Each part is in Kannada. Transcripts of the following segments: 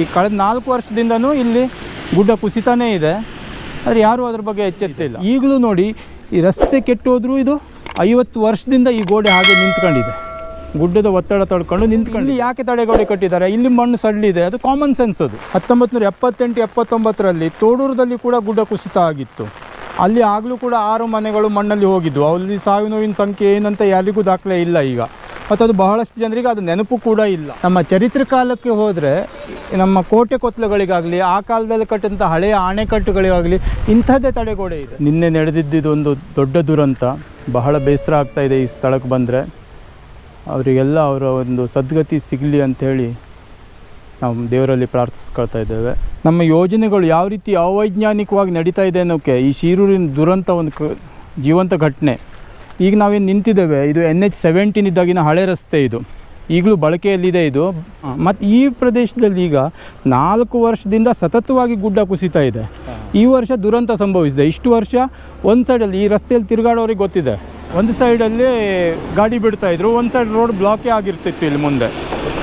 ಈ ಕಳೆದ ನಾಲ್ಕು ವರ್ಷದಿಂದನೂ ಇಲ್ಲಿ ಗುಡ್ಡ ಕುಸಿತಾನೇ ಇದೆ. ಆದರೆ ಯಾರೂ ಅದ್ರ ಬಗ್ಗೆ ಎಚ್ಚೆತ್ತಿಲ್ಲ. ಈಗಲೂ ನೋಡಿ, ಈ ರಸ್ತೆ ಕೆಟ್ಟೋದ್ರೂ ಇದು ಐವತ್ತು ವರ್ಷದಿಂದ ಈ ಗೋಡೆ ಹಾಗೆ ನಿಂತ್ಕೊಂಡಿದೆ. ಗುಡ್ಡದ ಒತ್ತಡ ತಡ್ಕೊಂಡು ನಿಂತ್ಕೊಂಡು ಯಾಕೆ ತಡೆಗೋಡೆ ಕಟ್ಟಿದ್ದಾರೆ? ಇಲ್ಲಿ ಮಣ್ಣು ಸಡ್ಲಿದೆ ಅದು ಕಾಮನ್ ಸೆನ್ಸ್ ಅದು. ಹತ್ತೊಂಬತ್ತು ನೂರ ಎಪ್ಪತ್ತೆಂಟು, ಎಪ್ಪತ್ತೊಂಬತ್ತರಲ್ಲಿ ತೋಡೂರದಲ್ಲಿ ಕೂಡ ಗುಡ್ಡ ಕುಸಿತ ಆಗಿತ್ತು. ಅಲ್ಲಿ ಆಗಲೂ ಕೂಡ ಆರು ಮನೆಗಳು ಮಣ್ಣಲ್ಲಿ ಹೋಗಿದ್ವು. ಅಲ್ಲಿ ಸಾವಿನ ಸಂಖ್ಯೆ ಏನಂತ ಯಾರಿಗೂ ದಾಖಲೆ ಇಲ್ಲ ಈಗ. ಮತ್ತು ಅದು ಬಹಳಷ್ಟು ಜನರಿಗೆ ಅದು ನೆನಪು ಕೂಡ ಇಲ್ಲ. ನಮ್ಮ ಚರಿತ್ರೆ ಕಾಲಕ್ಕೆ ಹೋದರೆ ನಮ್ಮ ಕೋಟೆ ಕೊತ್ತಲುಗಳಿಗಾಗಲಿ ಆ ಕಾಲದಲ್ಲಿ ಕಟ್ಟಿದಂಥ ಹಳೆಯ ಅಣೆಕಟ್ಟುಗಳಿಗಾಗಲಿ ಇಂಥದ್ದೇ ತಡೆಗೋಡೆ ಇದೆ. ನಿನ್ನೆ ನಡೆದಿದ್ದಿದ್ದೊಂದು ದೊಡ್ಡ ದುರಂತ. ಬಹಳ ಬೇಸರ ಆಗ್ತಾ ಇದೆ ಈ ಸ್ಥಳಕ್ಕೆ ಬಂದರೆ. ಅವರಿಗೆಲ್ಲ ಅವರ ಒಂದು ಸದ್ಗತಿ ಸಿಗಲಿ ಅಂಥೇಳಿ ನಾವು ದೇವರಲ್ಲಿ ಪ್ರಾರ್ಥಿಸ್ಕೊಳ್ತಾ ಇದ್ದೇವೆ. ನಮ್ಮ ಯೋಜನೆಗಳು ಯಾವ ರೀತಿ ಅವೈಜ್ಞಾನಿಕವಾಗಿ ನಡೀತಾ ಇದೆ ಅನ್ನೋಕ್ಕೆ ಈ ಶಿರೂರಿನ ದುರಂತ ಒಂದು ಕ ಜೀವಂತ ಘಟನೆ. ಈಗ ನಾವೇನು ನಿಂತಿದ್ದೇವೆ, ಇದು ಎನ್ ಎಚ್ ಸೆವೆಂಟೀನ್ ಇದ್ದಾಗಿನ ಹಳೆ ರಸ್ತೆ ಇದು. ಈಗಲೂ ಬಳಕೆಯಲ್ಲಿದೆ ಇದು. ಮತ್ತು ಈ ಪ್ರದೇಶದಲ್ಲಿ ಈಗ ನಾಲ್ಕು ವರ್ಷದಿಂದ ಸತತವಾಗಿ ಗುಡ್ಡ ಕುಸಿತಾ ಇದೆ. ಈ ವರ್ಷ ದುರಂತ ಸಂಭವಿಸಿದೆ. ಇಷ್ಟು ವರ್ಷ ಒಂದು ಸೈಡಲ್ಲಿ ಈ ರಸ್ತೆಯಲ್ಲಿ ತಿರುಗಾಡೋರಿಗೆ ಗೊತ್ತಿದೆ. ಒಂದು ಸೈಡಲ್ಲಿ ಗಾಡಿ ಬಿಡ್ತಾ ಇದ್ರು, ಒಂದು ಸೈಡ್ ರೋಡ್ ಬ್ಲಾಕೇ ಆಗಿರ್ತಿತ್ತು ಇಲ್ಲಿ ಮುಂದೆ.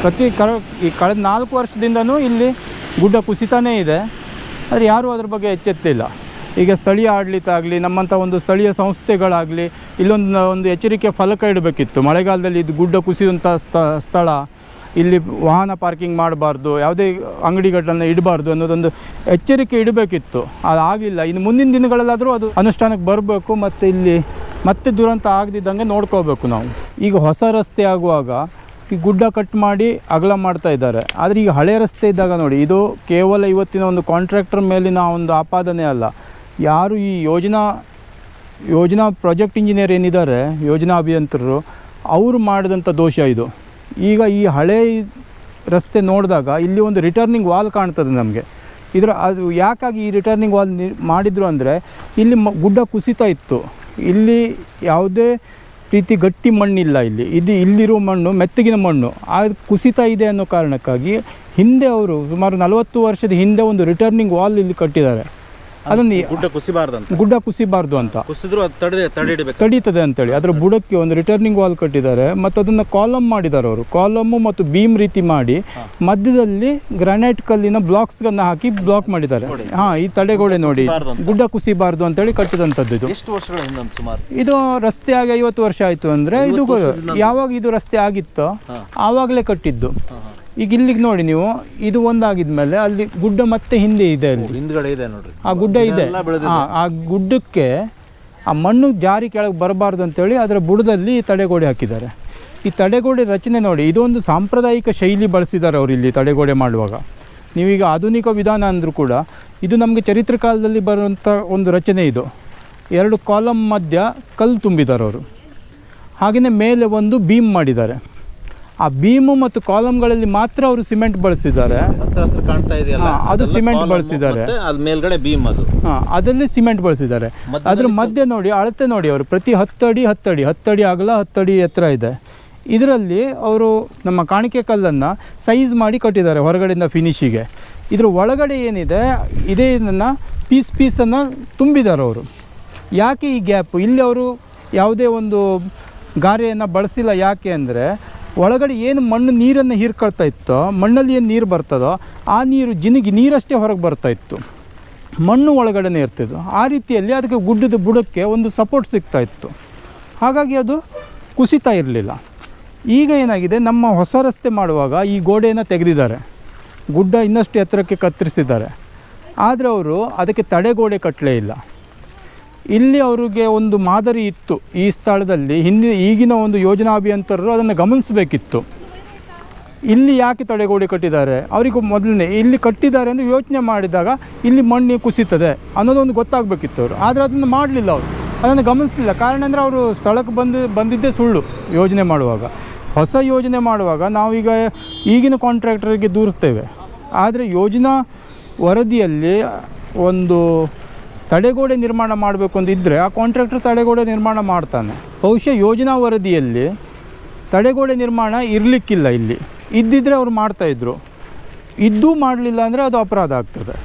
ಪ್ರತಿ ಕರ, ಈ ಕಳೆದ ನಾಲ್ಕು ವರ್ಷದಿಂದನೂ ಇಲ್ಲಿ ಗುಡ್ಡ ಕುಸಿತಾನೇ ಇದೆ. ಆದರೆ ಯಾರೂ ಅದ್ರ ಬಗ್ಗೆ ಎಚ್ಚೆತ್ತಿಲ್ಲ ಈಗ ಸ್ಥಳೀಯ ಆಡಳಿತ ಆಗಲಿ ನಮ್ಮಂಥ ಒಂದು ಸ್ಥಳೀಯ ಸಂಸ್ಥೆಗಳಾಗಲಿ, ಇಲ್ಲೊಂದು ಒಂದು ಎಚ್ಚರಿಕೆ ಫಲಕ ಇಡಬೇಕಿತ್ತು. ಮಳೆಗಾಲದಲ್ಲಿ ಇದು ಗುಡ್ಡ ಕುಸಿದಂಥ ಸ್ಥ, ಸ್ಥಳ, ಇಲ್ಲಿ ವಾಹನ ಪಾರ್ಕಿಂಗ್ ಮಾಡಬಾರ್ದು, ಯಾವುದೇ ಅಂಗಡಿಗಳನ್ನು ಇಡಬಾರ್ದು ಅನ್ನೋದೊಂದು ಎಚ್ಚರಿಕೆ ಇಡಬೇಕಿತ್ತು. ಅದು ಆಗಿಲ್ಲ. ಇನ್ನು ಮುಂದಿನ ದಿನಗಳಲ್ಲಾದರೂ ಅದು ಅನುಷ್ಠಾನಕ್ಕೆ ಬರಬೇಕು, ಮತ್ತು ಇಲ್ಲಿ ಮತ್ತೆ ದುರಂತ ಆಗದಿದ್ದಂಗೆ ನೋಡ್ಕೋಬೇಕು ನಾವು. ಈಗ ಹೊಸ ರಸ್ತೆ ಆಗುವಾಗ ಈ ಗುಡ್ಡ ಕಟ್ ಮಾಡಿ ಅಗಲ ಮಾಡ್ತಾ ಇದ್ದಾರೆ. ಆದರೆ ಈಗ ಹಳೆ ರಸ್ತೆ ಇದ್ದಾಗ ನೋಡಿ, ಇದು ಕೇವಲ ಇವತ್ತಿನ ಒಂದು ಕಾಂಟ್ರಾಕ್ಟರ್ ಮೇಲಿನ ಒಂದು ಆಪಾದನೆ ಅಲ್ಲ. ಯಾರು ಈ ಯೋಜನಾ ಯೋಜನಾ ಪ್ರಾಜೆಕ್ಟ್ ಇಂಜಿನಿಯರ್ ಏನಿದ್ದಾರೆ, ಯೋಜನಾ ಅಭಿಯಂತರರು, ಅವರು ಮಾಡಿದಂಥ ದೋಷ ಇದು. ಈಗ ಈ ಹಳೆ ರಸ್ತೆ ನೋಡಿದಾಗ ಇಲ್ಲಿ ಒಂದು ರಿಟರ್ನಿಂಗ್ ವಾಲ್ ಕಾಣ್ತದೆ ನಮಗೆ. ಇದರ ಅದು ಯಾಕಾಗಿ ಈ ರಿಟರ್ನಿಂಗ್ ವಾಲ್ ನಿ ಮಾಡಿದರು ಅಂದರೆ, ಇಲ್ಲಿ ಮ ಗುಡ್ಡ ಕುಸಿತ ಇತ್ತು. ಇಲ್ಲಿ ಯಾವುದೇ ರೀತಿ ಗಟ್ಟಿ ಮಣ್ಣಿಲ್ಲ ಇಲ್ಲಿ. ಇದು ಇಲ್ಲಿರೋ ಮಣ್ಣು, ಮೆತ್ತಗಿನ ಮಣ್ಣು. ಆ ಕುಸಿತ ಇದೆ ಅನ್ನೋ ಕಾರಣಕ್ಕಾಗಿ ಹಿಂದೆ ಅವರು ಸುಮಾರು ನಲವತ್ತು ವರ್ಷದ ಹಿಂದೆ ಒಂದು ರಿಟರ್ನಿಂಗ್ ವಾಲ್ ಇಲ್ಲಿ ಕಟ್ಟಿದ್ದಾರೆ. ಅದನ್ನು ಗುಡ್ಡ ಕುಸಿಬಾರ್ದಂತ? ಗುಡ್ಡ ಕುಸಿಬಾರ್ದು ಅಂತ. ಕುಸಿದ್ರು ತಡೀತದೆ ಅಂತೇಳಿ. ಅದರ ಬುಡಕ್ಕೆ ಒಂದು ರಿಟರ್ನಿಂಗ್ ವಾಲ್ ಕಟ್ಟಿದ್ದಾರೆ. ಮತ್ತು ಅದನ್ನು ಕಾಲಮ್ ಮಾಡಿದ್ದಾರೆ ಅವರು. ಕಾಲಮ್ಮು ಮತ್ತು ಬೀಮ್ ರೀತಿ ಮಾಡಿ ಮಧ್ಯದಲ್ಲಿ ಗ್ರಾನೈಟ್ ಕಲ್ಲಿನ ಬ್ಲಾಕ್ಸ್ಗಳನ್ನ ಹಾಕಿ ಬ್ಲಾಕ್ ಮಾಡಿದ್ದಾರೆ. ಹಾಂ ಈ ತಡೆಗೋಡೆ ನೋಡಿ. ಕುಸಿಬಾರ್ದು ಗುಡ್ಡ ಕುಸಿಬಾರ್ದು ಅಂತೇಳಿ ಕಟ್ಟಿದಂಥದ್ದು ಇದು. ಎಷ್ಟು ವರ್ಷಗಳ ಹಿಂದೆ ಸುಮಾರು? ಇದು ರಸ್ತೆ ಆಗಿ ಐವತ್ತು ವರ್ಷ ಆಯಿತು ಅಂದರೆ ಇದು ಯಾವಾಗ ಇದು ರಸ್ತೆ ಆಗಿತ್ತೋ ಆವಾಗಲೇ ಕಟ್ಟಿದ್ದು. ಈಗ ಇಲ್ಲಿಗೆ ನೋಡಿ ನೀವು ಇದು ಒಂದಾಗಿದ್ಮೇಲೆ ಅಲ್ಲಿ ಗುಡ್ಡ ಮತ್ತೆ ಹಿಂದೆ ಇದೆ ಅಲ್ಲಿ. ಹಿಂದ್ಗಡೆ ಇದೆ ನೋಡ್ರಿ. ಆ ಗುಡ್ಡ ಇದೆ. ಆ ಗುಡ್ಡಕ್ಕೆ ಆ ಮಣ್ಣು ಜಾರಿ ಕೆಳಗೆ ಬರಬಾರ್ದು ಅಂತೇಳಿ ಅದರ ಬುಡದಲ್ಲಿ ತಡೆಗೋಡೆ ಹಾಕಿದ್ದಾರೆ. ಈ ತಡೆಗೋಡೆ ರಚನೆ ನೋಡಿ ಇದೊಂದು ಸಾಂಪ್ರದಾಯಿಕ ಶೈಲಿ ಬಳಸಿದ್ದಾರೆ ಅವರು ಇಲ್ಲಿ ತಡೆಗೋಡೆ ಮಾಡುವಾಗ. ನೀವೀಗ ಆಧುನಿಕ ವಿಧಾನ ಅಂದರೂ ಕೂಡ ಇದು ನಮಗೆ ಚರಿತ್ರೆ ಕಾಲದಲ್ಲಿ ಬರುವಂಥ ಒಂದು ರಚನೆ ಇದು. ಎರಡು ಕಾಲಮ್ ಮಧ್ಯ ಕಲ್ಲು ತುಂಬಿದ್ದಾರೆ ಅವರು. ಹಾಗೆಯೇ ಮೇಲೆ ಒಂದು ಬೀಮ್ ಮಾಡಿದ್ದಾರೆ. ಆ ಬೀಮು ಮತ್ತು ಕಾಲಮ್ಗಳಲ್ಲಿ ಮಾತ್ರ ಅವರು ಸಿಮೆಂಟ್ ಬಳಸಿದ್ದಾರೆ. ಕಾಣ್ತಾ ಇದೆಯಲ್ಲ? ಅದು ಸಿಮೆಂಟ್ ಬಳಸಿದ್ದಾರೆ. ಮೇಲ್ಗಡೆ ಬೀಮ್ ಅದು. ಅದರಲ್ಲಿ ಸಿಮೆಂಟ್ ಬಳಸಿದ್ದಾರೆ. ಅದ್ರ ಮಧ್ಯೆ ನೋಡಿ ಅಳತೆ ನೋಡಿ ಅವರು. ಪ್ರತಿ ಹತ್ತಡಿ ಹತ್ತಡಿ ಹತ್ತಡಿ ಅಗಲ ಹತ್ತಡಿ ಎತ್ತರ ಇದೆ. ಇದರಲ್ಲಿ ಅವರು ನಮ್ಮ ಕಾಣಿಕೆ ಕಲ್ಲನ್ನು ಸೈಜ್ ಮಾಡಿ ಕಟ್ಟಿದ್ದಾರೆ ಹೊರಗಡೆಯಿಂದ ಫಿನಿಶಿಗೆ. ಇದ್ರ ಒಳಗಡೆ ಏನಿದೆ ಇದೇ ಇದನ್ನು ಪೀಸ್ ಪೀಸನ್ನು ತುಂಬಿದ್ದಾರೆ ಅವರು. ಯಾಕೆ ಈ ಗ್ಯಾಪ್? ಇಲ್ಲಿ ಅವರು ಯಾವುದೇ ಒಂದು ಗಾರೆಯನ್ನು ಬಳಸಿಲ್ಲ ಯಾಕೆ ಅಂದರೆ ಒಳಗಡೆ ಏನು ಮಣ್ಣು ನೀರನ್ನು ಹೀರ್ಕೊಳ್ತಾ ಇತ್ತೋ, ಮಣ್ಣಲ್ಲಿ ಏನು ನೀರು ಬರ್ತದೋ, ಆ ನೀರು ಜಿನಗಿ ನೀರಷ್ಟೇ ಹೊರಗೆ ಬರ್ತಾ ಇತ್ತು. ಮಣ್ಣು ಒಳಗಡೆನೇ ಇರ್ತಿದ್ದು ಆ ರೀತಿಯಲ್ಲಿ ಅದಕ್ಕೆ ಗುಡ್ಡದ ಬುಡಕ್ಕೆ ಒಂದು ಸಪೋರ್ಟ್ ಸಿಗ್ತಾ ಇತ್ತು. ಹಾಗಾಗಿ ಅದು ಕುಸಿತಾ ಇರಲಿಲ್ಲ. ಈಗ ಏನಾಗಿದೆ, ನಮ್ಮ ಹೊಸ ರಸ್ತೆ ಮಾಡುವಾಗ ಈ ಗೋಡೆಯನ್ನು ತೆಗೆದಿದ್ದಾರೆ. ಗುಡ್ಡ ಇನ್ನಷ್ಟು ಎತ್ತರಕ್ಕೆ ಕತ್ತರಿಸಿದ್ದಾರೆ. ಆದರೆ ಅವರು ಅದಕ್ಕೆ ತಡೆಗೋಡೆ ಕಟ್ಟಲೇ ಇಲ್ಲ. ಇಲ್ಲಿ ಅವರಿಗೆ ಒಂದು ಮಾದರಿ ಇತ್ತು ಈ ಸ್ಥಳದಲ್ಲಿ. ಹಿಂದಿನ ಈಗಿನ ಒಂದು ಯೋಜನಾ ಅಭಿಯಂತರರು ಅದನ್ನು ಗಮನಿಸಬೇಕಿತ್ತು. ಇಲ್ಲಿ ಯಾಕೆ ತಡೆಗೋಡೆ ಕಟ್ಟಿದ್ದಾರೆ? ಅವರಿಗೂ ಮೊದಲನೇ, ಇಲ್ಲಿ ಕಟ್ಟಿದ್ದಾರೆ ಎಂದು ಯೋಚನೆ ಮಾಡಿದಾಗ ಇಲ್ಲಿ ಮಣ್ಣು ಕುಸಿತದೆ ಅನ್ನೋದೊಂದು ಗೊತ್ತಾಗಬೇಕಿತ್ತು ಅವರು. ಆದರೆ ಅದನ್ನು ಮಾಡಲಿಲ್ಲ ಅವರು. ಅದನ್ನು ಗಮನಿಸಲಿಲ್ಲ. ಕಾರಣ ಅಂದರೆ ಅವರು ಸ್ಥಳಕ್ಕೆ ಬಂದು, ಬಂದಿದ್ದೇ ಸುಳ್ಳು ಯೋಜನೆ ಮಾಡುವಾಗ. ಹೊಸ ಯೋಜನೆ ಮಾಡುವಾಗ ನಾವೀಗ ಈಗಿನ ಕಾಂಟ್ರಾಕ್ಟರಿಗೆ ದೂರಿಸ್ತೇವೆ ಆದರೆ ಯೋಜನಾ ವರದಿಯಲ್ಲಿ ಒಂದು ತಡೆಗೋಡೆ ನಿರ್ಮಾಣ ಮಾಡಬೇಕು ಅಂತ ಇದ್ದರೆ ಆ ಕಾಂಟ್ರಾಕ್ಟರ್ ತಡೆಗೋಡೆ ನಿರ್ಮಾಣ ಮಾಡ್ತಾನೆ. ಬಹುಶಃ ಯೋಜನಾ ವರದಿಯಲ್ಲಿ ತಡೆಗೋಡೆ ನಿರ್ಮಾಣ ಇರಲಿಕ್ಕಿಲ್ಲ ಇಲ್ಲಿ. ಇದ್ದಿದ್ರೆ ಅವ್ರು ಮಾಡ್ತಾಯಿದ್ರು ಇದ್ದೂ ಮಾಡಲಿಲ್ಲ ಅಂದರೆ ಅದು ಅಪರಾಧ ಆಗ್ತದೆ.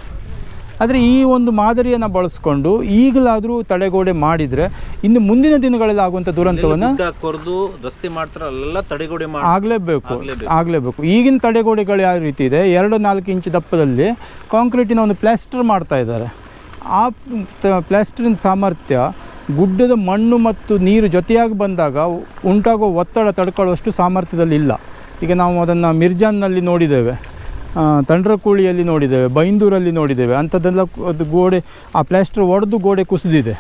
ಆದರೆ ಈ ಒಂದು ಮಾದರಿಯನ್ನು ಬಳಸ್ಕೊಂಡು ಈಗಲಾದರೂ ತಡೆಗೋಡೆ ಮಾಡಿದರೆ ಇನ್ನು ಮುಂದಿನ ದಿನಗಳಲ್ಲಿ ಆಗುವಂಥ ದುರಂತವನ್ನು ಕೊರೆದು ರಸ್ತೆ ಮಾಡ್ತಾರಲ್ಲ ಅಲ್ಲೆಲ್ಲ ತಡೆಗೋಡೆ ಆಗಲೇಬೇಕು ಆಗಲೇಬೇಕು. ಈಗಿನ ತಡೆಗೋಡೆಗಳು ಯಾವ ರೀತಿ ಇದೆ? ಎರಡು ನಾಲ್ಕು ಇಂಚು ದಪ್ಪದಲ್ಲಿ ಕಾಂಕ್ರೀಟಿನ ಒಂದು ಪ್ಲಾಸ್ಟರ್ ಮಾಡ್ತಾ ಇದ್ದಾರೆ. ಆ ಪ್ಲಾಸ್ಟರಿನ ಸಾಮರ್ಥ್ಯ ಗುಡ್ಡದ ಮಣ್ಣು ಮತ್ತು ನೀರು ಜೊತೆಯಾಗಿ ಬಂದಾಗ ಉಂಟಾಗುವ ಒತ್ತಡ ತಡ್ಕೊಳ್ಳುವಷ್ಟು ಸಾಮರ್ಥ್ಯದಲ್ಲಿ ಇಲ್ಲ. ಈಗ ನಾವು ಅದನ್ನು ಮಿರ್ಜಾನ್ನಲ್ಲಿ ನೋಡಿದ್ದೇವೆ. ತಂಡ್ರಕೋಳಿಯಲ್ಲಿ ನೋಡಿದ್ದೇವೆ, ಬೈಂದೂರಲ್ಲಿ ನೋಡಿದ್ದೇವೆ. ಅಂಥದ್ದೆಲ್ಲ ಅದು ಗೋಡೆ, ಆ ಪ್ಲಾಸ್ಟರ್ ಒಡೆದು ಗೋಡೆ ಕುಸಿದಿದೆ.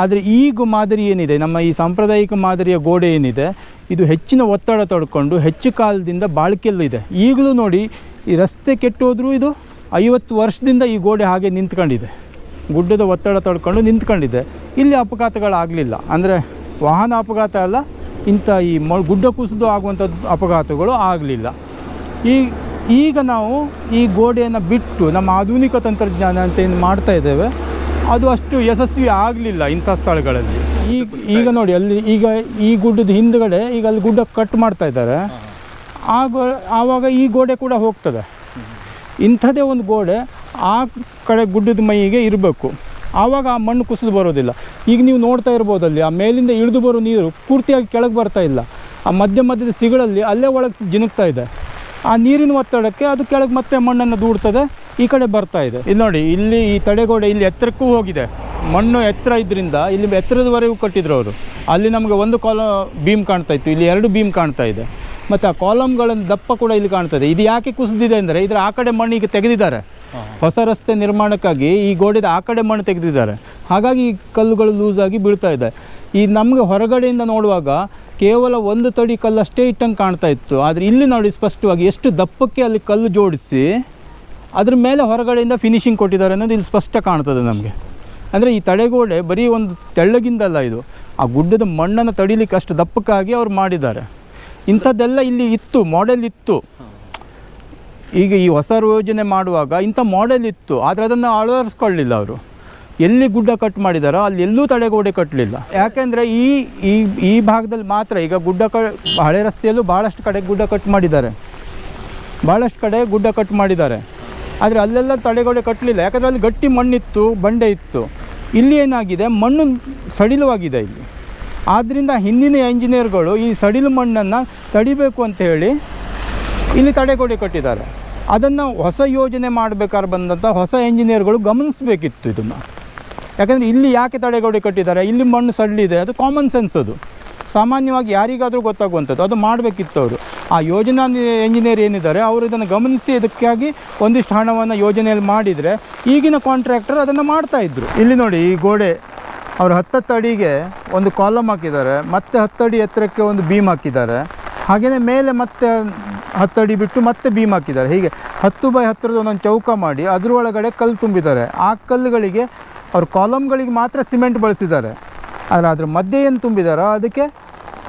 ಆದರೆ ಈಗ ಮಾದರಿ ಏನಿದೆ? ನಮ್ಮ ಈ ಸಾಂಪ್ರದಾಯಿಕ ಮಾದರಿಯ ಗೋಡೆ ಏನಿದೆ? ಇದು ಹೆಚ್ಚಿನ ಒತ್ತಡ ತಡ್ಕೊಂಡು ಹೆಚ್ಚು ಕಾಲದಿಂದ ಬಾಳಿಕೆಯಲ್ಲಿದೆ. ಈಗಲೂ ನೋಡಿ, ಈ ರಸ್ತೆ ಕೆಟ್ಟೋದ್ರೂ ಇದು? ಐವತ್ತು ವರ್ಷದಿಂದ ಈ ಗೋಡೆ ಹಾಗೆ ನಿಂತ್ಕೊಂಡಿದೆ. ಗುಡ್ಡದ ಒತ್ತಡ ತಡ್ಕೊಂಡು ನಿಂತ್ಕೊಂಡಿದೆ. ಇಲ್ಲಿ ಅಪಘಾತಗಳಾಗಲಿಲ್ಲ. ಅಂದರೆ ವಾಹನ ಅಪಘಾತ ಅಲ್ಲ, ಇಂಥ ಈ ಮ, ಗುಡ್ಡ ಕುಸಿದು ಆಗುವಂಥ ಅಪಘಾತಗಳು ಆಗಲಿಲ್ಲ. ಈ, ಈಗ ನಾವು ಈ ಗೋಡೆಯನ್ನು ಬಿಟ್ಟು ನಮ್ಮ ಆಧುನಿಕ ತಂತ್ರಜ್ಞಾನ ಅಂತ ಏನು ಮಾಡ್ತಾ ಇದ್ದೇವೆ, ಅದು ಅಷ್ಟು ಯಶಸ್ವಿ ಆಗಲಿಲ್ಲ ಇಂಥ ಸ್ಥಳಗಳಲ್ಲಿ. ಈಗ ಈಗ ನೋಡಿ, ಅಲ್ಲಿ ಈಗ ಈ ಗುಡ್ಡದ ಹಿಂದುಗಡೆ ಈಗ ಅಲ್ಲಿ ಗುಡ್ಡ ಕಟ್ ಮಾಡ್ತಾ ಇದ್ದಾರೆ. ಆಗ, ಆವಾಗ ಈ ಗೋಡೆ ಕೂಡ ಹೋಗ್ತದೆ. ಇಂಥದ್ದೇ ಒಂದು ಗೋಡೆ ಆ ಕಡೆ ಗುಡ್ಡದ ಮೈಗೆ ಇರಬೇಕು. ಆವಾಗ ಆ ಮಣ್ಣು ಕುಸಿದು ಬರೋದಿಲ್ಲ. ಈಗ ನೀವು ನೋಡ್ತಾ ಇರ್ಬೋದಲ್ಲಿ, ಆ ಮೇಲಿಂದ ಇಳಿದು ಬರೋ ನೀರು ಪೂರ್ತಿಯಾಗಿ ಕೆಳಗೆ ಬರ್ತಾ ಇಲ್ಲ. ಆ ಮಧ್ಯ ಮಧ್ಯದ ಸಿಗಳಲ್ಲಿ ಅಲ್ಲೇ ಒಳಗೆ ಜಿನುಕ್ತಾ ಇದೆ. ಆ ನೀರಿನ ಒತ್ತಡಕ್ಕೆ ಅದು ಕೆಳಗೆ ಮತ್ತೆ ಮಣ್ಣನ್ನು ದೂಡ್ತದೆ, ಈ ಕಡೆ ಬರ್ತಾ ಇದೆ. ಇಲ್ಲಿ ನೋಡಿ, ಇಲ್ಲಿ ಈ ತಡೆಗೋಡೆ ಇಲ್ಲಿ ಎತ್ತರಕ್ಕೂ ಹೋಗಿದೆ. ಮಣ್ಣು ಎತ್ತರ ಇದ್ರಿಂದ ಇಲ್ಲಿ ಎತ್ತರದವರೆಗೂ ಕಟ್ಟಿದ್ರು ಅವರು. ಅಲ್ಲಿ ನಮಗೆ ಒಂದು ಕಾಲ ಬೀಮ್ ಕಾಣ್ತಾ ಇತ್ತು, ಇಲ್ಲಿ ಎರಡು ಬೀಮ್ ಕಾಣ್ತಾ ಇದೆ. ಮತ್ತು ಆ ಕಾಲಮ್ಗಳನ್ನು ದಪ್ಪ ಕೂಡ ಇಲ್ಲಿ ಕಾಣ್ತದೆ. ಇದು ಯಾಕೆ ಕುಸಿದಿದೆ ಅಂದರೆ, ಇದರ ಆ ಕಡೆ ಮಣ್ಣು ಈಗ ತೆಗೆದಿದ್ದಾರೆ. ಹೊಸ ರಸ್ತೆ ನಿರ್ಮಾಣಕ್ಕಾಗಿ ಈ ಗೋಡೆದ ಆ ಕಡೆ ಮಣ್ಣು ತೆಗೆದಿದ್ದಾರೆ. ಹಾಗಾಗಿ ಈ ಕಲ್ಲುಗಳು ಲೂಸ್ ಆಗಿ ಬೀಳ್ತಾ ಇದೆ. ಈ ನಮಗೆ ಹೊರಗಡೆಯಿಂದ ನೋಡುವಾಗ ಕೇವಲ ಒಂದು ತಡಿ ಕಲ್ಲಷ್ಟೇ ಇಟ್ಟಂಗೆ ಕಾಣ್ತಾ ಇತ್ತು. ಆದರೆ ಇಲ್ಲಿ ನೋಡಿ ಸ್ಪಷ್ಟವಾಗಿ ಎಷ್ಟು ದಪ್ಪಕ್ಕೆ ಅಲ್ಲಿ ಕಲ್ಲು ಜೋಡಿಸಿ ಅದ್ರ ಮೇಲೆ ಹೊರಗಡೆಯಿಂದ ಫಿನಿಶಿಂಗ್ ಕೊಟ್ಟಿದ್ದಾರೆ ಅನ್ನೋದು ಇಲ್ಲಿ ಸ್ಪಷ್ಟ ಕಾಣ್ತದೆ ನಮಗೆ. ಅಂದರೆ ಈ ತಡೆಗೋಡೆ ಬರೀ ಒಂದು ತೆಳ್ಳಗಿಂದಲ್ಲ ಇದು. ಆ ಗುಡ್ಡದ ಮಣ್ಣನ್ನು ತಡಿಲಿಕ್ಕೆ ಅಷ್ಟು ದಪ್ಪಕ್ಕಾಗಿ ಅವ್ರು ಮಾಡಿದ್ದಾರೆ. ಇಂಥದ್ದೆಲ್ಲ ಇಲ್ಲಿ ಇತ್ತು ಮಾಡೆಲ್ ಇತ್ತು. ಈಗ ಈ ಹೊಸ ಯೋಜನೆ ಮಾಡುವಾಗ ಇಂಥ ಮಾಡೆಲ್ ಇತ್ತು, ಆದರೆ ಅದನ್ನು ಅಳವಡಿಸ್ಕೊಳ್ಳಿಲ್ಲ ಅವರು. ಎಲ್ಲಿ ಗುಡ್ಡ ಕಟ್ ಮಾಡಿದಾರೋ ಅಲ್ಲಿ ಎಲ್ಲೂ ತಡೆಗೋಡೆ ಕಟ್ಟಲಿಲ್ಲ ಯಾಕೆಂದರೆ ಈ ಈ ಈ ಭಾಗದಲ್ಲಿ ಮಾತ್ರ ಈಗ ಗುಡ್ಡ ಕ, ಹಳೆ ರಸ್ತೆಯಲ್ಲೂ ಭಾಳಷ್ಟು ಕಡೆ ಗುಡ್ಡ ಕಟ್ ಮಾಡಿದ್ದಾರೆ. ಭಾಳಷ್ಟು ಕಡೆ ಗುಡ್ಡ ಕಟ್ ಮಾಡಿದ್ದಾರೆ. ಆದರೆ ಅಲ್ಲೆಲ್ಲ ತಡೆಗೋಡೆ ಕಟ್ಟಲಿಲ್ಲ ಯಾಕಂದರೆ ಅಲ್ಲಿ ಗಟ್ಟಿ ಮಣ್ಣಿತ್ತು, ಬಂಡೆ ಇತ್ತು. ಇಲ್ಲಿ ಏನಾಗಿದೆ? ಮಣ್ಣು ಸಡಿಲವಾಗಿದೆ ಇಲ್ಲಿ. ಆದ್ದರಿಂದ ಹಿಂದಿನ ಇಂಜಿನಿಯರ್ಗಳು ಈ ಸಡಿಲು ಮಣ್ಣನ್ನು ತಡಿಬೇಕು ಅಂತ ಹೇಳಿ ಇಲ್ಲಿ ತಡೆಗೋಡೆ ಕಟ್ಟಿದ್ದಾರೆ. ಅದನ್ನು ಹೊಸ ಯೋಜನೆ ಮಾಡಬೇಕಾದ್ರೆ ಬಂದಂಥ ಹೊಸ ಇಂಜಿನಿಯರ್ಗಳು ಗಮನಿಸಬೇಕಿತ್ತು ಇದನ್ನು. ಯಾಕಂದರೆ ಇಲ್ಲಿ ಯಾಕೆ ತಡೆಗೋಡೆ ಕಟ್ಟಿದ್ದಾರೆ? ಇಲ್ಲಿ ಮಣ್ಣು ಸಡಿಲಿದೆ ಅದು ಕಾಮನ್ ಸೆನ್ಸ್ ಅದು. ಸಾಮಾನ್ಯವಾಗಿ ಯಾರಿಗಾದರೂ ಗೊತ್ತಾಗುವಂಥದ್ದು, ಅದು ಮಾಡಬೇಕಿತ್ತು ಅವರು ಆ ಯೋಜನಾ ಇಂಜಿನಿಯರ್ ಏನಿದ್ದಾರೆ, ಅವರು ಇದನ್ನು ಗಮನಿಸಿ ಇದಕ್ಕಾಗಿ ಒಂದಿಷ್ಟು ಹಣವನ್ನು ಯೋಜನೆಯಲ್ಲಿ ಮಾಡಿದರೆ ಈಗಿನ ಕಾಂಟ್ರಾಕ್ಟರ್ ಅದನ್ನು ಮಾಡ್ತಾಯಿದ್ರು ಇಲ್ಲಿ ನೋಡಿ ಈ ಗೋಡೆ. ಅವರು ಹತ್ತತ್ತು ಅಡಿಗೆ ಒಂದು ಕಾಲಮ್ ಹಾಕಿದ್ದಾರೆ, ಮತ್ತೆ ಹತ್ತಡಿ ಎತ್ತರಕ್ಕೆ ಒಂದು ಬೀಮ್ ಹಾಕಿದ್ದಾರೆ. ಹಾಗೆಯೇ ಮೇಲೆ ಮತ್ತೆ ಹತ್ತಡಿ ಬಿಟ್ಟು ಮತ್ತೆ ಬೀಮ್ ಹಾಕಿದ್ದಾರೆ. ಹೀಗೆ ಹತ್ತು ಬೈ ಹತ್ತಿರದ ಒಂದೊಂದು ಚೌಕ ಮಾಡಿ ಅದ್ರ ಒಳಗಡೆ ಕಲ್ಲು ತುಂಬಿದ್ದಾರೆ. ಆ ಕಲ್ಲುಗಳಿಗೆ ಅವ್ರ ಕಾಲಮ್ಗಳಿಗೆ ಮಾತ್ರ ಸಿಮೆಂಟ್ ಬಳಸಿದ್ದಾರೆ. ಆದರೆ ಅದ್ರ ಮಧ್ಯೆ ಏನು ತುಂಬಿದಾರೋ ಅದಕ್ಕೆ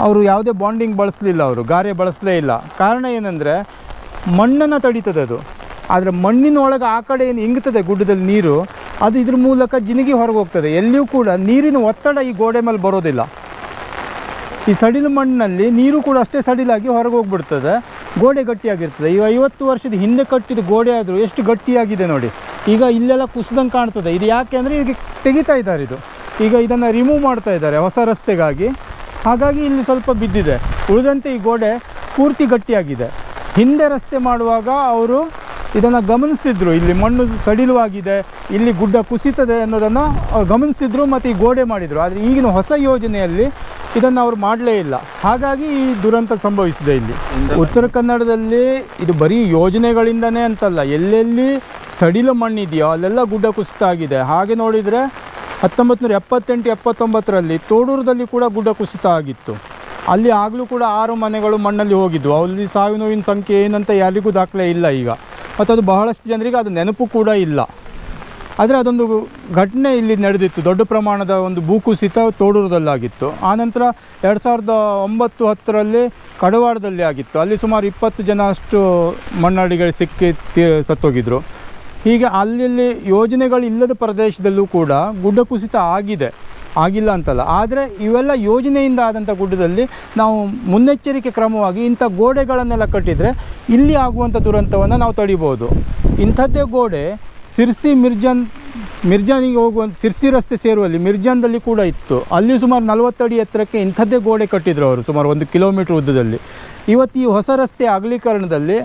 ಅವರು ಯಾವುದೇ ಬಾಂಡಿಂಗ್ ಬಳಸಲಿಲ್ಲ ಅವರು, ಗಾರೆ ಬಳಸಲೇ ಇಲ್ಲ. ಕಾರಣ ಏನಂದರೆ ಮಣ್ಣನ್ನು ತಡೀತದೆ ಅದು. ಆದರೆ ಮಣ್ಣಿನ ಒಳಗೆ ಆ ಕಡೆ ಏನು ಇಂಗ್ತದೆ ಗುಡ್ಡದಲ್ಲಿ ನೀರು ಅದು ಇದ್ರ ಮೂಲಕ ಜಿನಗಿ ಹೊರಗೆ ಹೋಗ್ತದೆ. ಎಲ್ಲಿಯೂ ಕೂಡ ನೀರಿನ ಒತ್ತಡ ಈ ಗೋಡೆ ಮೇಲೆ ಬರೋದಿಲ್ಲ. ಈ ಸಡಿಲು ಮಣ್ಣಿನಲ್ಲಿ ನೀರು ಕೂಡ ಅಷ್ಟೇ ಸಡಿಲಾಗಿ ಹೊರಗೆ ಹೋಗ್ಬಿಡ್ತದೆ. ಗೋಡೆ ಗಟ್ಟಿಯಾಗಿರ್ತದೆ. ಈಗ ಐವತ್ತು ವರ್ಷದ ಹಿಂದೆ ಕಟ್ಟಿದ ಗೋಡೆ ಆದರೂ ಎಷ್ಟು ಗಟ್ಟಿಯಾಗಿದೆ ನೋಡಿ. ಈಗ ಇಲ್ಲೆಲ್ಲ ಕುಸಿದಂಗೆ ಕಾಣ್ತದೆ. ಇದು ಯಾಕೆ ಅಂದರೆ ಈಗ ತೆಗಿತಾ ಇದ್ದಾರೆ ಇದು. ಈಗ ಇದನ್ನು ರಿಮೂವ್ ಮಾಡ್ತಾ ಇದ್ದಾರೆ ಹೊಸ ರಸ್ತೆಗಾಗಿ. ಹಾಗಾಗಿ ಇಲ್ಲಿ ಸ್ವಲ್ಪ ಬಿದ್ದಿದೆ. ಉಳಿದಂತೆ ಈ ಗೋಡೆ ಪೂರ್ತಿ ಗಟ್ಟಿಯಾಗಿದೆ. ಹಿಂದೆ ರಸ್ತೆ ಮಾಡುವಾಗ ಅವರು ಇದನ್ನು ಗಮನಿಸಿದ್ರು. ಇಲ್ಲಿ ಮಣ್ಣು ಸಡಿಲವಾಗಿದೆ ಇಲ್ಲಿ ಗುಡ್ಡ ಕುಸಿತದೆ ಅನ್ನೋದನ್ನು ಅವ್ರು ಗಮನಿಸಿದ್ರು ಮತ್ತು ಈ ಗೋಡೆ ಮಾಡಿದರು. ಆದರೆ ಈಗಿನ ಹೊಸ ಯೋಜನೆಯಲ್ಲಿ ಇದನ್ನು ಅವ್ರು ಮಾಡಲೇ ಇಲ್ಲ. ಹಾಗಾಗಿ ಈ ದುರಂತ ಸಂಭವಿಸಿದೆ ಇಲ್ಲಿ. ಉತ್ತರ ಕನ್ನಡದಲ್ಲಿ ಇದು ಬರೀ ಯೋಜನೆಗಳಿಂದನೇ ಅಂತಲ್ಲ. ಎಲ್ಲೆಲ್ಲಿ ಸಡಿಲ ಮಣ್ಣಿದೆಯೋ ಅಲ್ಲೆಲ್ಲ ಗುಡ್ಡ ಕುಸಿತ ಆಗಿದೆ ಹಾಗೆ ನೋಡಿದರೆ ಹತ್ತೊಂಬತ್ತು ನೂರ ಎಪ್ಪತ್ತೆಂಟು ಎಪ್ಪತ್ತೊಂಬತ್ತರಲ್ಲಿ ತೋಡೂರದಲ್ಲಿ ಕೂಡ ಗುಡ್ಡ ಕುಸಿತ ಆಗಿತ್ತು. ಅಲ್ಲಿ ಆಗಲೂ ಕೂಡ ಆರು ಮನೆಗಳು ಮಣ್ಣಲ್ಲಿ ಹೋಗಿದ್ವು. ಅಲ್ಲಿ ಸಾವಿನ ನೋವಿನ ಸಂಖ್ಯೆ ಏನಂತ ಯಾರಿಗೂ ದಾಖಲೆ ಇಲ್ಲ ಈಗ. ಮತ್ತು ಅದು ಬಹಳಷ್ಟು ಜನರಿಗೆ ಅದು ನೆನಪು ಕೂಡ ಇಲ್ಲ. ಆದರೆ ಅದೊಂದು ಘಟನೆ ಇಲ್ಲಿ ನಡೆದಿತ್ತು. ದೊಡ್ಡ ಪ್ರಮಾಣದ ಒಂದು ಭೂಕುಸಿತ ತೋಡೂರದಲ್ಲಾಗಿತ್ತು. ಆನಂತರ ಎರಡು ಸಾವಿರದ ಒಂಬತ್ತು ಹತ್ತರಲ್ಲಿ ಕಡವಾಡದಲ್ಲಿ ಆಗಿತ್ತು. ಅಲ್ಲಿ ಸುಮಾರು ಇಪ್ಪತ್ತು ಜನ ಅಷ್ಟು ಮಣ್ಣಡಿಗಳು ಸಿಕ್ಕಿ ಸತ್ತೋಗಿದ್ರು. ಹೀಗೆ ಅಲ್ಲಿ ಯೋಜನೆಗಳು ಇಲ್ಲದ ಪ್ರದೇಶದಲ್ಲೂ ಕೂಡ ಗುಡ್ಡ ಕುಸಿತ ಆಗಿದೆ. ಆಗಿಲ್ಲ ಅಂತಲ್ಲ. ಆದರೆ ಇವೆಲ್ಲ ಯೋಜನೆಯಿಂದ ಆದಂಥ ಗುಡ್ಡದಲ್ಲಿ ನಾವು ಮುನ್ನೆಚ್ಚರಿಕೆ ಕ್ರಮವಾಗಿ ಇಂಥ ಗೋಡೆಗಳನ್ನೆಲ್ಲ ಕಟ್ಟಿದರೆ ಇಲ್ಲಿ ಆಗುವಂಥ ದುರಂತವನ್ನು ನಾವು ತಡಿಬೋದು ಇಂಥದ್ದೇ ಗೋಡೆ ಸಿರ್ಸಿ ಮಿರ್ಜಾನ್ ಮಿರ್ಜಾನಿಗೆ ಹೋಗುವಂಥ ಸಿರ್ಸಿ ರಸ್ತೆ ಸೇರುವಲ್ಲಿ ಮಿರ್ಜಾನ್ದಲ್ಲಿ ಕೂಡ ಇತ್ತು. ಅಲ್ಲಿ ಸುಮಾರು ನಲವತ್ತಡಿ ಎತ್ತರಕ್ಕೆ ಇಂಥದ್ದೇ ಗೋಡೆ ಕಟ್ಟಿದ್ರು ಅವರು, ಸುಮಾರು ಒಂದು ಕಿಲೋಮೀಟ್ರ್ ಉದ್ದದಲ್ಲಿ. ಇವತ್ತು ಈ ಹೊಸ ರಸ್ತೆ ಅಗಲೀಕರಣದಲ್ಲಿ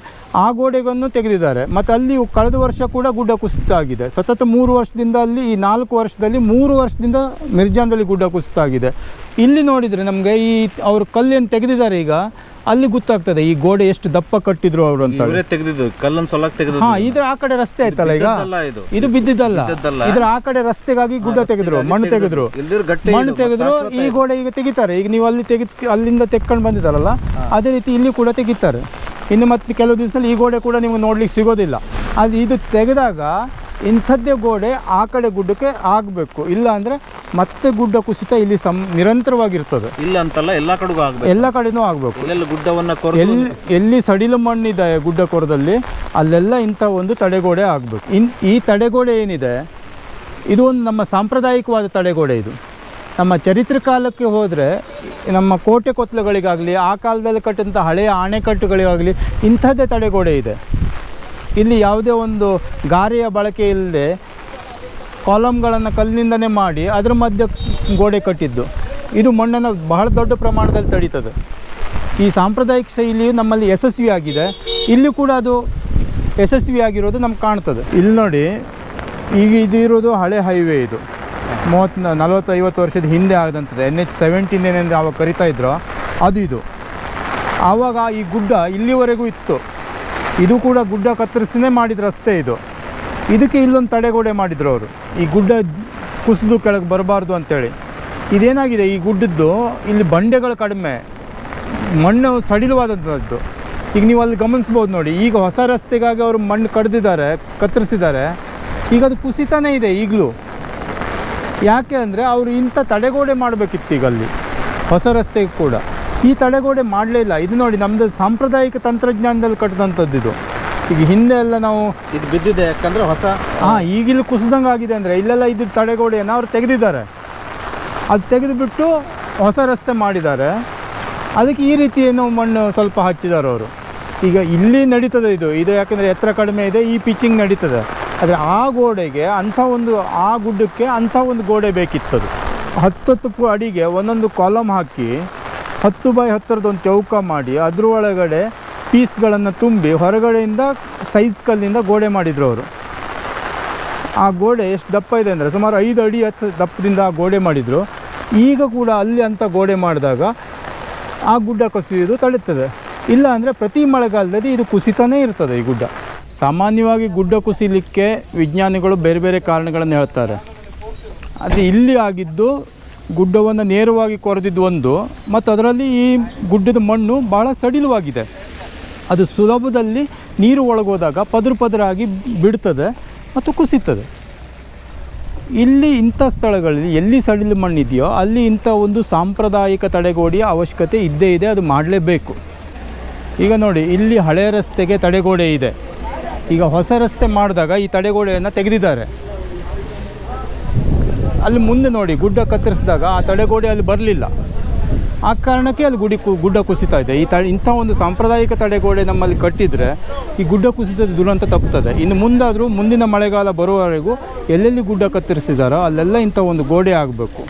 ಆ ಗೋಡೆಗಳನ್ನು ತೆಗೆದಿದ್ದಾರೆ. ಮತ್ತು ಅಲ್ಲಿ ಕಳೆದ ವರ್ಷ ಕೂಡ ಗುಡ್ಡ ಕುಸಿತ ಆಗಿದೆ ಸತತ ಮೂರು ವರ್ಷದಿಂದ ಅಲ್ಲಿ, ಈ ನಾಲ್ಕು ವರ್ಷದಲ್ಲಿ ಮೂರು ವರ್ಷದಿಂದ ಮಿರ್ಜಾನ್ದಲ್ಲಿ ಗುಡ್ಡ ಕುಸಿತ ಆಗಿದೆ ಇಲ್ಲಿ ನೋಡಿದರೆ ನಮಗೆ ಈ ಅವರು ಕಲ್ಲೇನು ತೆಗೆದಿದ್ದಾರೆ ಈಗ. ಅಲ್ಲಿ ಗೊತ್ತಾಗ್ತದೆ ಈ ಗೋಡೆ ಎಷ್ಟು ದಪ್ಪ ಕಟ್ಟಿದ್ರು ಅವರು ಅಂತ. ಇವರೇ ತೆಗೆದಿದ್ದು ಕಲ್ಲನ್ ಸೊಲಕ್ ತೆಗೆದು ಹಾ ಇದ್ರ ಆ ಕಡೆ ರಸ್ತೆ ಆಯ್ತಲ್ಲ ಈಗ? ಇದು. ಬಿದ್ದಿದ್ದಲ್ಲ. ಇದ್ರ ಆ ಕಡೆ ರಸ್ತೆಗಾಗಿ ಗುಡ್ಡ ತೆಗೆದ್ರು ಮಣ್ಣು ತೆಗೆದ್ರು. ಮಣ್ಣು ತೆಗೆದ್ರು ಈ ಗೋಡೆ ಈಗ ತೆಗಿತಾರೆ. ಈಗ ನೀವು ಅಲ್ಲಿ ತೆಗೆದ್ ಅಲ್ಲಿಂದ ತೆಕ್ಕೊಂಡು ಬಂದಿದ್ದಾರಲ್ಲ ಅದೇ ರೀತಿ ಇಲ್ಲಿ ಕೂಡ ತೆಗಿತಾರೆ. ಇನ್ನು ಮತ್ತೆ ಕೆಲವು ದಿವಸದಲ್ಲಿ ಈ ಗೋಡೆ ಕೂಡ ನಿಮ್ಗೆ ನೋಡ್ಲಿಕ್ಕೆ ಸಿಗೋದಿಲ್ಲ. ಆದ್ರೆ ಇದು ತೆಗೆದಾಗ ಇಂಥದ್ದೇ ಗೋಡೆ ಆ ಕಡೆ ಗುಡ್ಡಕ್ಕೆ ಆಗಬೇಕು. ಇಲ್ಲ ಅಂದರೆ ಮತ್ತೆ ಗುಡ್ಡ ಕುಸಿತ ಇಲ್ಲಿ ಸಂ ನಿರಂತರವಾಗಿರ್ತದೆ. ಇಲ್ಲ ಅಂತಲ್ಲ ಎಲ್ಲ ಕಡೆಗೂ ಆಗಬೇಕು. ಎಲ್ಲ ಕಡೆನೂ ಆಗಬೇಕು. ಎಲ್ಲ ಗುಡ್ಡವನ್ನ ಎಲ್ಲಿ ಎಲ್ಲಿ ಸಡಿಲು ಮಣ್ಣಿದೆ ಗುಡ್ಡ ಕೊರದಲ್ಲಿ ಅಲ್ಲೆಲ್ಲ ಇಂಥ ಒಂದು ತಡೆಗೋಡೆ ಆಗಬೇಕು. ಇನ್ ಈ ತಡೆಗೋಡೆ ಏನಿದೆ ಇದು ಒಂದು ನಮ್ಮ ಸಾಂಪ್ರದಾಯಿಕವಾದ ತಡೆಗೋಡೆ ಇದು. ನಮ್ಮ ಚರಿತ್ರೆ ಕಾಲಕ್ಕೆ ಹೋದರೆ ನಮ್ಮ ಕೋಟೆ ಕೊತ್ತಲುಗಳಿಗಾಗಲಿ ಆ ಕಾಲದಲ್ಲಿ ಕಟ್ಟಿದಂಥ ಹಳೆಯ ಅಣೆಕಟ್ಟುಗಳಿಗಾಗಲಿ ಇಂಥದ್ದೇ ತಡೆಗೋಡೆ ಇದೆ. ಇಲ್ಲಿ ಯಾವುದೇ ಒಂದು ಗಾರೆಯ ಬಳಕೆ ಇಲ್ಲದೆ ಕಾಲಮ್ಗಳನ್ನು ಕಲ್ಲಿನಿಂದನೇ ಮಾಡಿ ಅದರ ಮಧ್ಯೆ ಗೋಡೆ ಕಟ್ಟಿದ್ದು. ಇದು ಮಣ್ಣನ್ನು ಬಹಳ ದೊಡ್ಡ ಪ್ರಮಾಣದಲ್ಲಿ ತಡೀತದೆ. ಈ ಸಾಂಪ್ರದಾಯಿಕ ಶೈಲಿಯು ನಮ್ಮಲ್ಲಿ ಯಶಸ್ವಿಯಾಗಿದೆ ಇಲ್ಲಿ ಕೂಡ ಅದು ಯಶಸ್ವಿಯಾಗಿರೋದು ನಮ್ಗೆ ಕಾಣ್ತದೆ. ಇಲ್ಲಿ ನೋಡಿ, ಈಗ ಇದಿರೋದು ಹಳೆ ಹೈವೇ ಇದು. ಮೂವತ್ತು ನಲವತ್ತು ಐವತ್ತು ವರ್ಷದ ಹಿಂದೆ ಆದಂಥದ್ದು ಎನ್ ಎಚ್ ಸೆವೆಂಟೀನ್ ಏನೆಂದು ಆವಾಗ ಕರಿತಾ ಇದ್ರು. ಅದು ಇದು. ಆವಾಗ ಈ ಗುಡ್ಡ ಇಲ್ಲಿವರೆಗೂ ಇತ್ತು. ಇದು ಕೂಡ ಗುಡ್ಡ ಕತ್ತರಿಸಿನೇ ಮಾಡಿದ ರಸ್ತೆ ಇದು. ಇದಕ್ಕೆ ಇಲ್ಲೊಂದು ತಡೆಗೋಡೆ ಮಾಡಿದರು ಅವರು. ಈ ಗುಡ್ಡ ಕುಸಿದು ಕೆಳಗೆ ಬರಬಾರ್ದು ಅಂತೇಳಿ. ಇದೇನಾಗಿದೆ? ಈ ಗುಡ್ಡದ್ದು ಇಲ್ಲಿ ಬಂಡೆಗಳು ಕಡಿಮೆ. ಮಣ್ಣು ಸಡಿಲವಾದಂಥದ್ದು ಈಗ ನೀವು ಅಲ್ಲಿ ಗಮನಿಸ್ಬೋದು ನೋಡಿ. ಈಗ ಹೊಸ ರಸ್ತೆಗಾಗಿ ಅವರು ಮಣ್ಣು ಕಡ್ದಿದ್ದಾರೆ, ಕತ್ತರಿಸಿದ್ದಾರೆ. ಈಗ ಅದು ಕುಸಿತಾನೇ ಇದೆ ಈಗಲೂ. ಯಾಕೆ ಅಂದರೆ ಅವರು ಇಂಥ ತಡೆಗೋಡೆ ಮಾಡಬೇಕಿತ್ತು ಈಗ ಅಲ್ಲಿ. ಹೊಸ ರಸ್ತೆಗೆ ಕೂಡ. ಈ ತಡೆಗೋಡೆ ಮಾಡಲೇ ಇಲ್ಲ. ಇದು ನೋಡಿ ನಮ್ಮದು ಸಾಂಪ್ರದಾಯಿಕ ತಂತ್ರಜ್ಞಾನದಲ್ಲಿ ಕಟ್ಟಿದಂಥದ್ದು ಇದು. ಈಗ ಹಿಂದೆ ಎಲ್ಲ ನಾವು ಇದು ಬಿದ್ದಿದೆ ಯಾಕಂದ್ರೆ ಹೊಸ ಹಾಂ ಈಗಿಲ್ಲಿ ಕುಸಿದಂಗೆ ಆಗಿದೆ ಅಂದರೆ ಇಲ್ಲೆಲ್ಲ ಇದ್ದ ತಡೆಗೋಡೆಯನ್ನು ಅವ್ರು ತೆಗೆದಿದ್ದಾರೆ. ಅದು ತೆಗೆದುಬಿಟ್ಟು ಹೊಸ ರಸ್ತೆ ಮಾಡಿದ್ದಾರೆ. ಅದಕ್ಕೆ ಈ ರೀತಿ ಏನೋ ಮಣ್ಣು ಸ್ವಲ್ಪ ಹಚ್ಚಿದ್ದಾರೆ ಅವರು. ಈಗ ಇಲ್ಲಿ ನಡೀತದೆ ಇದು. ಇದು ಯಾಕಂದರೆ ಎತ್ತರ ಕಡಿಮೆ ಇದೆ ಈ ಪಿಚಿಂಗ್ ನಡೀತದೆ. ಆದರೆ ಆ ಗೋಡೆಗೆ ಅಂಥ ಒಂದು ಆ ಗುಡ್ಡಕ್ಕೆ ಅಂಥ ಒಂದು ಗೋಡೆ ಬೇಕಿತ್ತದು ಹತ್ತು ಹತ್ತು ಅಡಿಗೆ ಒಂದೊಂದು ಕಾಲಮ್ ಹಾಕಿ ಹತ್ತು ಬೈ ಹತ್ತರದ್ದು ಚೌಕ ಮಾಡಿ ಅದ್ರ ಒಳಗಡೆ ಪೀಸ್ಗಳನ್ನು ತುಂಬಿ ಹೊರಗಡೆಯಿಂದ ಸೈಜ್ ಕಲ್ಲಿಂದ ಗೋಡೆ ಮಾಡಿದರು ಅವರು. ಆ ಗೋಡೆ ಎಷ್ಟು ದಪ್ಪ ಇದೆ ಅಂದರೆ ಸುಮಾರು ಐದು ಅಡಿ ಹತ್ತು ದಪ್ಪದಿಂದ ಆ ಗೋಡೆ ಮಾಡಿದರು. ಈಗ ಕೂಡ ಅಲ್ಲಿ ಅಂತ ಗೋಡೆ ಮಾಡಿದಾಗ ಆ ಗುಡ್ಡ ಕುಸಿಯೋದು ತಡೆಯುತ್ತದೆ ಇಲ್ಲ ಅಂದರೆ ಪ್ರತಿ ಮಳೆಗಾಲದಲ್ಲಿ ಇದು ಕುಸಿತಾನೇ ಇರ್ತದೆ ಈ ಗುಡ್ಡ. ಸಾಮಾನ್ಯವಾಗಿ ಗುಡ್ಡ ಕುಸಿಲಿಕ್ಕೆ ವಿಜ್ಞಾನಿಗಳು ಬೇರೆ ಬೇರೆ ಕಾರಣಗಳನ್ನು ಹೇಳ್ತಾರೆ. ಅದು ಇಲ್ಲಿ ಆಗಿದ್ದು ಗುಡ್ಡವನ್ನು ನೇರವಾಗಿ ಕೊರೆದಿದ್ದು ಒಂದು, ಮತ್ತು ಅದರಲ್ಲಿ ಈ ಗುಡ್ಡದ ಮಣ್ಣು ಭಾಳ ಸಡಿಲವಾಗಿದೆ. ಅದು ಸುಲಭದಲ್ಲಿ ನೀರು ಒಳಗೋದಾಗ ಪದರು ಪದರಾಗಿ ಬಿಡ್ತದೆ ಮತ್ತು ಕುಸಿತದೆ. ಇಲ್ಲಿ ಇಂಥ ಸ್ಥಳಗಳಲ್ಲಿ ಎಲ್ಲಿ ಸಡಿಲು ಮಣ್ಣಿದೆಯೋ ಅಲ್ಲಿ ಇಂಥ ಒಂದು ಸಾಂಪ್ರದಾಯಿಕ ತಡೆಗೋಡೆಯ ಅವಶ್ಯಕತೆ ಇದ್ದೇ ಇದೆ, ಅದು ಮಾಡಲೇಬೇಕು. ಈಗ ನೋಡಿ, ಇಲ್ಲಿ ಹಳೆಯ ರಸ್ತೆಗೆ ತಡೆಗೋಡೆ ಇದೆ. ಈಗ ಹೊಸ ರಸ್ತೆ ಮಾಡಿದಾಗ ಈ ತಡೆಗೋಡೆಯನ್ನು ತೆಗೆದಿದ್ದಾರೆ. ಅಲ್ಲಿ ಮುಂದೆ ನೋಡಿ ಗುಡ್ಡ ಕತ್ತರಿಸಿದಾಗ ಆ ತಡೆಗೋಡೆ ಅಲ್ಲಿ ಬರಲಿಲ್ಲ. ಆ ಕಾರಣಕ್ಕೆ ಅಲ್ಲಿ ಗುಡಿ ಕು, ಗುಡ್ಡ ಕುಸಿತಾ ಇದೆ. ಈ ತ, ಇಂಥ ಒಂದು ಸಾಂಪ್ರದಾಯಿಕ ತಡೆಗೋಡೆ ನಮ್ಮಲ್ಲಿ ಕಟ್ಟಿದರೆ ಈ ಗುಡ್ಡ ಕುಸಿತದ ದುರಂತ ತಪ್ಪುತ್ತದೆ. ಇನ್ನು ಮುಂದಾದರೂ ಮುಂದಿನ ಮಳೆಗಾಲ ಬರುವವರೆಗೂ ಎಲ್ಲೆಲ್ಲಿ ಗುಡ್ಡ ಕತ್ತರಿಸಿದಾರೋ ಅಲ್ಲೆಲ್ಲ ಇಂಥ ಒಂದು ಗೋಡೆ ಆಗಬೇಕು.